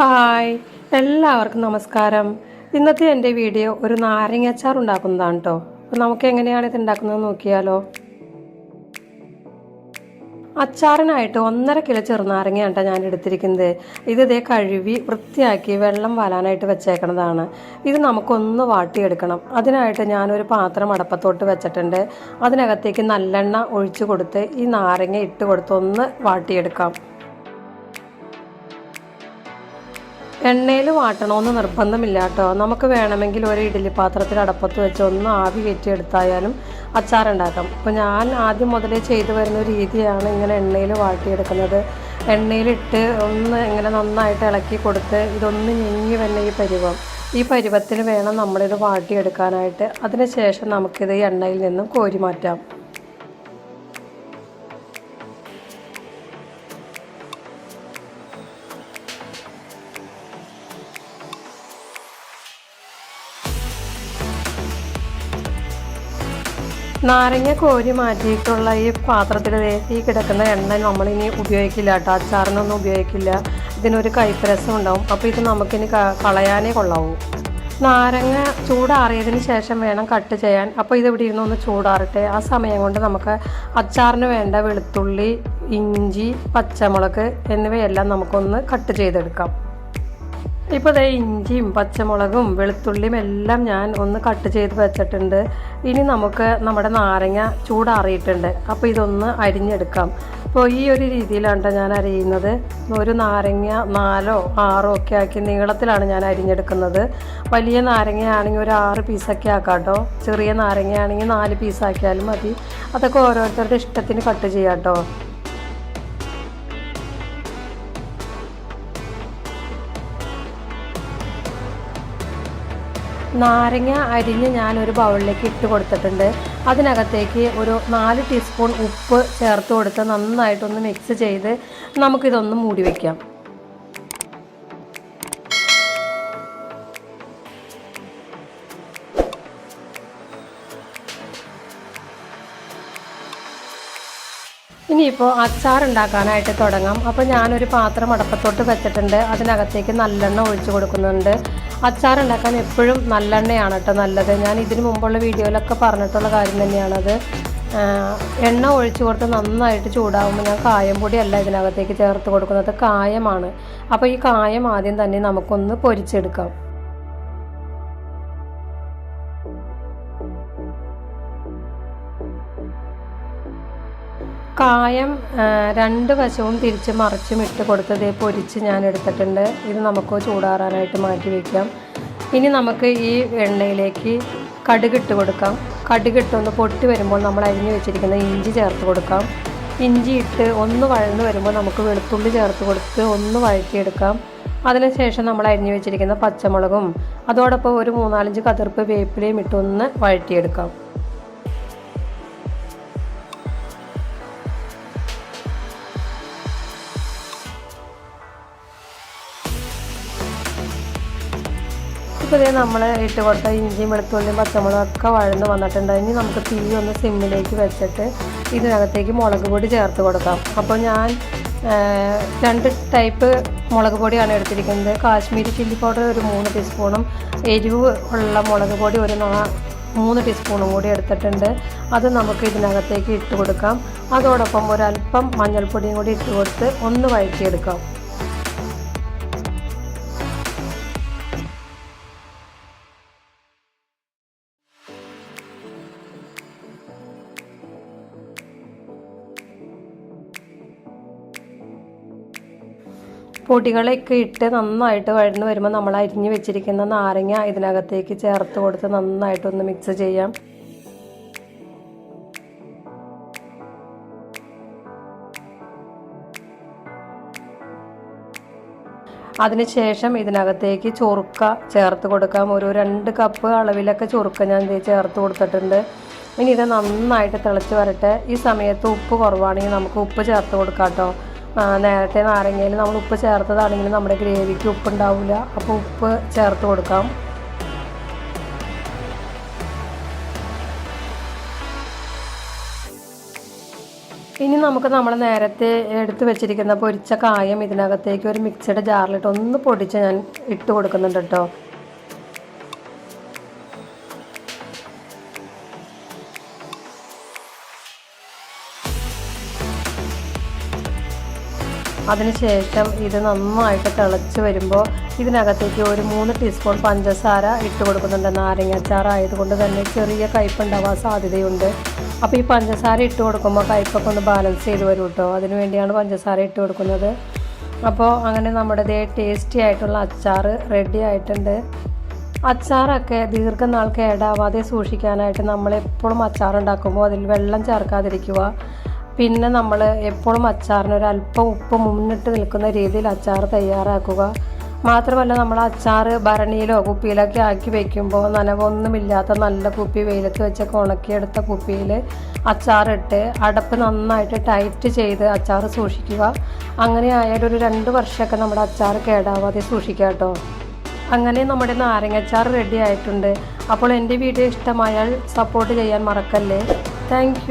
Hi. എല്ലാവർക്കും നമസ്കാരം. ഇന്നത്തെ എന്റെ വീഡിയോ ഒരു നാരങ്ങ അച്ചാർ ഉണ്ടാക്കുന്നതാണ് കേട്ടോ അപ്പോൾ നമുക്ക് എങ്ങനെയാണ് ഇത് ഉണ്ടാക്കുന്നത് നോക്കിയാലോ. അച്ചാറിനായിട്ട് ഒന്നര കിലോ ചെറുനാരങ്ങയാണ് കേട്ടോ ഞാൻ എടുത്തിരിക്കുന്നത്. ഇത് ഇതേ കഴുകി വൃത്തിയാക്കി വെള്ളം വലാനായിട്ട് വെച്ചേക്കണതാണ്. ഇത് നമുക്കൊന്ന് വാട്ടിയെടുക്കണം. അതിനായിട്ട് ഞാനൊരു പാത്രം അടപ്പത്തോട്ട് വെച്ചിട്ടുണ്ട്. അതിനകത്തേക്ക് നല്ലെണ്ണ ഒഴിച്ചു കൊടുത്ത് ഈ നാരങ്ങ ഇട്ട് കൊടുത്ത് ഒന്ന് വാട്ടിയെടുക്കാം. എണ്ണയിൽ വാട്ടണമെന്ന് നിർബന്ധമില്ല കേട്ടോ നമുക്ക് വേണമെങ്കിൽ ഒരു ഇഡ്ഡലി പാത്രത്തിൽ അടപ്പത്ത് വെച്ച് ഒന്ന് ആവി കയറ്റിയെടുത്തായാലും അച്ചാറുണ്ടാക്കാം. അപ്പോൾ ഞാൻ ആദ്യം മുതലേ ചെയ്തു വരുന്ന രീതിയാണ് ഇങ്ങനെ എണ്ണയിൽ വാട്ടിയെടുക്കുന്നത്. എണ്ണയിലിട്ട് ഒന്ന് ഇങ്ങനെ നന്നായിട്ട് ഇളക്കി കൊടുത്ത് ഇതൊന്ന് ഞെങ്ങി വന്നെ ഈ പരുവം. ഈ പരുവത്തിൽ വേണം നമ്മളിത് വാട്ടിയെടുക്കാനായിട്ട്. അതിനുശേഷം നമുക്കിത് എണ്ണയിൽ നിന്നും കോരി മാറ്റാം. നാരങ്ങ കോരി മാറ്റിയിട്ടുള്ള ഈ പാത്രത്തിൽ ഈ കിടക്കുന്ന എണ്ണ നമ്മളിനി ഉപയോഗിക്കില്ല കേട്ടോ. അച്ചാറിനൊന്നും ഉപയോഗിക്കില്ല. ഇതിനൊരു കൈപ്പരസം ഉണ്ടാവും. അപ്പോൾ ഇത് നമുക്കിനി കളയാനേ കൊള്ളാവൂ. നാരങ്ങ ചൂടാറിയതിന് ശേഷം വേണം കട്ട് ചെയ്യാൻ. അപ്പോൾ ഇത് ഇവിടെ ഇരുന്ന് ഒന്ന് ചൂടാറട്ടെ. ആ സമയം കൊണ്ട് നമുക്ക് അച്ചാറിന് വേണ്ട വെളുത്തുള്ളി ഇഞ്ചി പച്ചമുളക് എന്നിവയെല്ലാം നമുക്കൊന്ന് കട്ട് ചെയ്തെടുക്കാം. ഇപ്പോൾ ദേ ഇഞ്ചിയും പച്ചമുളകും വെളുത്തുള്ളിയും എല്ലാം ഞാൻ ഒന്ന് കട്ട് ചെയ്ത് വെച്ചിട്ടുണ്ട്. ഇനി നമുക്ക് നമ്മുടെ നാരങ്ങ ചൂടാറിയിട്ടുണ്ട്. അപ്പോൾ ഇതൊന്ന് അരിഞ്ഞെടുക്കാം. അപ്പോൾ ഈ ഒരു രീതിയിലാണ് ഞാൻ അരിയുന്നത്. ഒരു നാരങ്ങ നാലോ ആറോ ഒക്കെ ആക്കി നീളത്തിലാണ് ഞാൻ അരിഞ്ഞെടുക്കുന്നത്. വലിയ നാരങ്ങയാണെങ്കിൽ ഒരു ആറ് പീസൊക്കെ ആക്കാം കേട്ടോ ചെറിയ നാരങ്ങയാണെങ്കിൽ നാല് പീസാക്കിയാലും മതി. അതൊക്കെ ഓരോരുത്തരുടെ ഇഷ്ടത്തിന് കട്ട് ചെയ്യാം കേട്ടോ നാരങ്ങ അരിഞ്ഞ് ഞാൻ ഒരു ബൗളിലേക്ക് ഇട്ട് കൊടുത്തിട്ടുണ്ട്. അതിനകത്തേക്ക് ഒരു നാല് ടീസ്പൂൺ ഉപ്പ് ചേർത്ത് കൊടുത്ത് നന്നായിട്ടൊന്ന് മിക്സ് ചെയ്ത് നമുക്കിതൊന്ന് മൂടി വയ്ക്കാം ഇനിയിപ്പോൾ അച്ചാർ ഉണ്ടാക്കാനായിട്ട് തുടങ്ങാം. അപ്പോൾ ഞാനൊരു പാത്രം അടപ്പത്തോട്ട് വെച്ചിട്ടുണ്ട്. അതിനകത്തേക്ക് നല്ലെണ്ണ ഒഴിച്ചു കൊടുക്കുന്നുണ്ട്. അച്ചാർ ഉണ്ടാക്കാൻ എപ്പോഴും നല്ലെണ്ണയാണ് കേട്ടോ നല്ലത്. ഞാൻ ഇതിനു മുമ്പുള്ള വീഡിയോയിലൊക്കെ പറഞ്ഞിട്ടുള്ള കാര്യം തന്നെയാണത് എണ്ണ ഒഴിച്ചു കൊടുത്ത് നന്നായിട്ട് ചൂടാകുമ്പോൾ ഞാൻ കായം പൊടിയല്ല ഇതിനകത്തേക്ക് ചേർത്ത് കൊടുക്കുന്നത്. കായമാണ്. അപ്പോൾ ഈ കായം ആദ്യം തന്നെ നമുക്കൊന്ന് പൊരിച്ചെടുക്കാം. കായം രണ്ട് വശവും തിരിച്ച് മറിച്ചും ഇട്ട് കൊടുത്തത് പൊരിച്ച് ഞാൻ എടുത്തിട്ടുണ്ട്. ഇത് നമുക്ക് ചൂടാറാനായിട്ട് മാറ്റി വയ്ക്കാം ഇനി നമുക്ക് ഈ എണ്ണയിലേക്ക് കടുകിട്ട് കൊടുക്കാം. കടുകിട്ടൊന്ന് പൊട്ടി വരുമ്പോൾ നമ്മൾ അരിഞ്ഞു വെച്ചിരിക്കുന്ന ഇഞ്ചി ചേർത്ത് കൊടുക്കാം. ഇഞ്ചി ഇട്ട് ഒന്ന് വഴന്ന് വരുമ്പോൾ നമുക്ക് വെളുത്തുള്ളി ചേർത്ത് കൊടുത്ത് ഒന്ന് വഴറ്റിയെടുക്കാം. അതിനുശേഷം നമ്മൾ അരിഞ്ഞു വെച്ചിരിക്കുന്ന പച്ചമുളകും അതോടൊപ്പം ഒരു മൂന്നാലഞ്ച് കതിർപ്പ് വേപ്പിലയും ഇട്ടൊന്ന് വഴറ്റിയെടുക്കാം. ഇപ്പോൾ ഇതേ നമ്മൾ ഇട്ട് കൊടുത്ത ഇഞ്ചിയും വെളുത്തുള്ളിയും പച്ചമുളകും ഒക്കെ വഴന്ന് വന്നിട്ടുണ്ട്. ഇനി നമുക്ക് തീ ഒന്ന് സിമ്മിലേക്ക് വെച്ചിട്ട് ഇതിനകത്തേക്ക് മുളക് പൊടി ചേർത്ത് കൊടുക്കാം. അപ്പോൾ ഞാൻ രണ്ട് ടൈപ്പ് മുളക് പൊടിയാണ് എടുത്തിരിക്കുന്നത്. കാശ്മീരി ചില്ലി പൗഡർ ഒരു മൂന്ന് ടീസ്പൂണും എരിവ് ഉള്ള മുളക് പൊടി ഒരു മൂന്ന് ടീസ്പൂണും കൂടി എടുത്തിട്ടുണ്ട്. അത് നമുക്ക് ഇതിനകത്തേക്ക് ഇട്ട് കൊടുക്കാം. അതോടൊപ്പം ഒരല്പം മഞ്ഞൾപ്പൊടിയും കൂടി ഇട്ട് കൊടുത്ത് ഒന്ന് വഴറ്റിയെടുക്കാം. പൊടികളൊക്കെ ഇട്ട് നന്നായിട്ട് വഴന്ന് വരുമ്പോൾ നമ്മൾ അരിഞ്ഞ് വെച്ചിരിക്കുന്ന നാരങ്ങ ഇതിനകത്തേക്ക് ചേർത്ത് കൊടുത്ത് നന്നായിട്ടൊന്ന് മിക്സ് ചെയ്യാം. അതിനുശേഷം ഇതിനകത്തേക്ക് ചൊറുക്ക ചേർത്ത് കൊടുക്കാം. ഒരു രണ്ട് കപ്പ് അളവിലൊക്കെ ചൊറുക്ക ഞാൻ ദേ ചേർത്ത് കൊടുത്തിട്ടുണ്ട്. ഇനി ഇത് നന്നായിട്ട് തിളച്ച് വരട്ടെ. ഈ സമയത്ത് ഉപ്പ് കുറവാണെങ്കിൽ നമുക്ക് ഉപ്പ് ചേർത്ത് കൊടുക്കാം കേട്ടോ. നേരത്തെ നാരങ്ങയിൽ നമ്മൾ ഉപ്പ് ചേർത്തതാണെങ്കിൽ നമ്മുടെ ഗ്രേവിക്ക് ഉപ്പ് ഉണ്ടാവില്ല അപ്പോൾ ഉപ്പ് ചേർത്ത് കൊടുക്കാം. ഇനി നമുക്ക് നമ്മൾ നേരത്തെ എടുത്തു വെച്ചിരിക്കുന്ന പൊരിച്ച കായം ഇതിനകത്തേക്ക് ഒരു മിക്സിയുടെ ജാറിലിട്ട് ഒന്ന് പൊടിച്ച് ഞാൻ ഇട്ട് കൊടുക്കുന്നുണ്ട് കേട്ടോ. അതിനുശേഷം ഇത് നന്നായിട്ട് തിളച്ച് വരുമ്പോൾ ഇതിനകത്തേക്ക് ഒരു മൂന്ന് ടീസ്പൂൺ പഞ്ചസാര ഇട്ട് കൊടുക്കുന്നുണ്ട്. നാരങ്ങാച്ചാർ ആയതുകൊണ്ട് തന്നെ ചെറിയ കയ്പുണ്ടാവാൻ സാധ്യതയുണ്ട്. അപ്പോൾ ഈ പഞ്ചസാര ഇട്ട് കൊടുക്കുമ്പോൾ കയ്പൊക്കെ ഒന്ന് ബാലൻസ് ചെയ്ത് വരും കേട്ടോ അതിന് വേണ്ടിയാണ് പഞ്ചസാര ഇട്ട് കൊടുക്കുന്നത്. അപ്പോൾ അങ്ങനെ നമ്മുടെ ദേ ടേസ്റ്റി ആയിട്ടുള്ള അച്ചാർ റെഡി ആയിട്ടുണ്ട്. അച്ചാറൊക്കെ ദീർഘനാൾ കേടാവാതെ സൂക്ഷിക്കാനായിട്ട് നമ്മളെപ്പോഴും അച്ചാറുണ്ടാക്കുമ്പോൾ അതിൽ വെള്ളം ചേർക്കാതിരിക്കുക. പിന്നെ നമ്മൾ എപ്പോഴും അച്ചാറിന് ഒരു അല്പം ഉപ്പ് മുന്നിട്ട് നിൽക്കുന്ന രീതിയിൽ അച്ചാർ തയ്യാറാക്കുക. മാത്രമല്ല നമ്മൾ അച്ചാർ ഭരണിയിലോ കുപ്പിയിലൊക്കെ ആക്കി വെക്കുമ്പോൾ നനവൊന്നുമില്ലാത്ത നല്ല കുപ്പി വെയിലത്ത് വെച്ചൊക്കെ ഉണക്കിയെടുത്ത കുപ്പിയിൽ അച്ചാറിട്ട് അടപ്പ് നന്നായിട്ട് ടൈറ്റ് ചെയ്ത് അച്ചാർ സൂക്ഷിക്കുക. അങ്ങനെ ആയാലും ഒരു രണ്ട് വർഷമൊക്കെ നമ്മുടെ അച്ചാർ കേടാവാതെ സൂക്ഷിക്കുക കേട്ടോ. അങ്ങനെ നമ്മുടെ നാരങ്ങച്ചാർ റെഡി ആയിട്ടുണ്ട്. അപ്പോൾ എന്റെ വീഡിയോ ഇഷ്ടമായാൽ സപ്പോർട്ട് ചെയ്യാൻ മറക്കല്ലേ. താങ്ക്